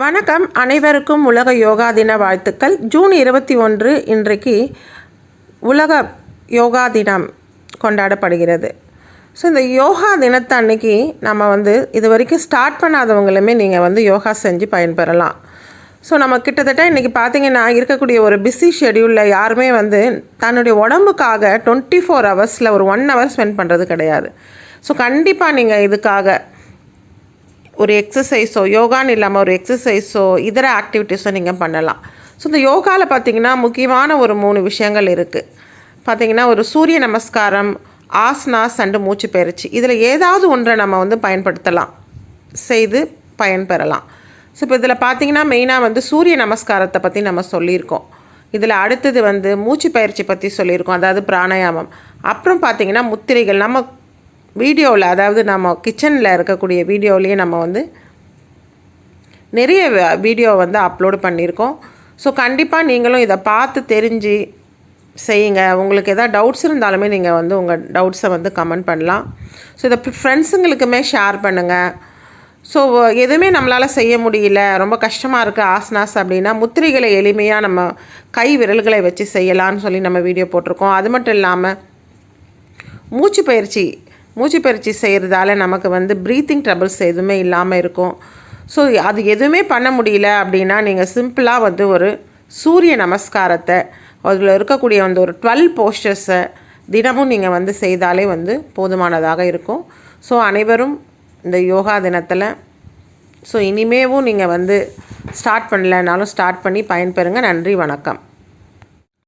வணக்கம். அனைவருக்கும் உலக யோகா தின வாழ்த்துக்கள். ஜூன் இருபத்தி ஒன்று இன்றைக்கு உலக யோகா தினம் கொண்டாடப்படுகிறது. ஸோ இந்த யோகா தினத்தை அன்னைக்கு நம்ம வந்து இது வரைக்கும் ஸ்டார்ட் பண்ணாதவங்களுமே நீங்கள் வந்து யோகா செஞ்சு பயன்பெறலாம். ஸோ நம்ம கிட்டத்தட்ட இன்றைக்கி பார்த்தீங்கன்னா இருக்கக்கூடிய ஒரு பிஸி ஷெடியூலில் யாருமே வந்து தன்னுடைய உடம்புக்காக டுவெண்ட்டி ஃபோர் ஹவர்ஸில் ஒரு ஒன் ஹவர் ஸ்பெண்ட் பண்ணுறது கிடையாது. ஸோ கண்டிப்பாக நீங்கள் இதுக்காக ஒரு எக்ஸசைஸோ யோகான்னு இல்லாமல் ஒரு எக்ஸசைஸோ இதர ஆக்டிவிட்டீஸோ நீங்கள் பண்ணலாம். ஸோ இந்த யோகாவில் பார்த்தீங்கன்னா முக்கியமான ஒரு மூணு விஷயங்கள் இருக்குது பார்த்தீங்கன்னா ஒரு சூரிய நமஸ்காரம் ஆஸ்னாஸ் அண்டு மூச்சு பயிற்சி. இதில் ஏதாவது ஒன்றை நம்ம வந்து பயன்படுத்தலாம். செய்து பயன்பெறலாம். ஸோ இப்போ இதில் பார்த்தீங்கன்னா மெயினாக வந்து சூரிய நமஸ்காரத்தை பற்றி நம்ம சொல்லியிருக்கோம். இதில் அடுத்தது வந்து மூச்சு பயிற்சி பற்றி சொல்லியிருக்கோம். அதாவது பிராணாயாமம். அப்புறம் பார்த்தீங்கன்னா முத்திரைகள். நம்ம வீடியோவில் அதாவது நம்ம கிச்சனில் இருக்கக்கூடிய வீடியோவிலேயே நம்ம வந்து நிறைய வீடியோ வந்து அப்லோடு பண்ணியிருக்கோம். ஸோ கண்டிப்பாக நீங்களும் இதை பார்த்து தெரிஞ்சு செய்யுங்க. உங்களுக்கு எதாவது டவுட்ஸ் இருந்தாலுமே நீங்கள் வந்து உங்கள் டவுட்ஸை வந்து கமெண்ட் பண்ணலாம். ஸோ இதை ஃப்ரெண்ட்ஸுங்களுக்குமே ஷேர் பண்ணுங்கள் ஸோ எதுவுமே நம்மளால் செய்ய முடியல. ரொம்ப கஷ்டமாக இருக்குது ஆசனாஸ் அப்படின்னா முத்திரைகளை எளிமையாக நம்ம கை விரல்களை வச்சு செய்யலாம்னு சொல்லி நம்ம வீடியோ போட்டிருக்கோம். அது மட்டும் இல்லாமல் மூச்சு பயிற்சி மூச்சு பயிற்சி செய்கிறதால நமக்கு வந்து ப்ரீத்திங் ட்ரபிள்ஸ் எதுவுமே இல்லாமல் இருக்கும். ஸோ அது எதுவுமே பண்ண முடியல அப்படின்னா நீங்கள் சிம்பிளாக வந்து ஒரு சூரிய நமஸ்காரத்தை அதில் இருக்கக்கூடிய வந்து ஒரு டுவெல் போஸ்டர்ஸை தினமும் நீங்கள் வந்து செய்தாலே வந்து போதுமானதாக இருக்கும். ஸோ அனைவரும் இந்த யோகா தினத்தில் ஸோ இனிமேவும் நீங்கள் வந்து ஸ்டார்ட் பண்ணலைனாலும் ஸ்டார்ட் பண்ணி பயன்பெறுங்க. நன்றி வணக்கம்.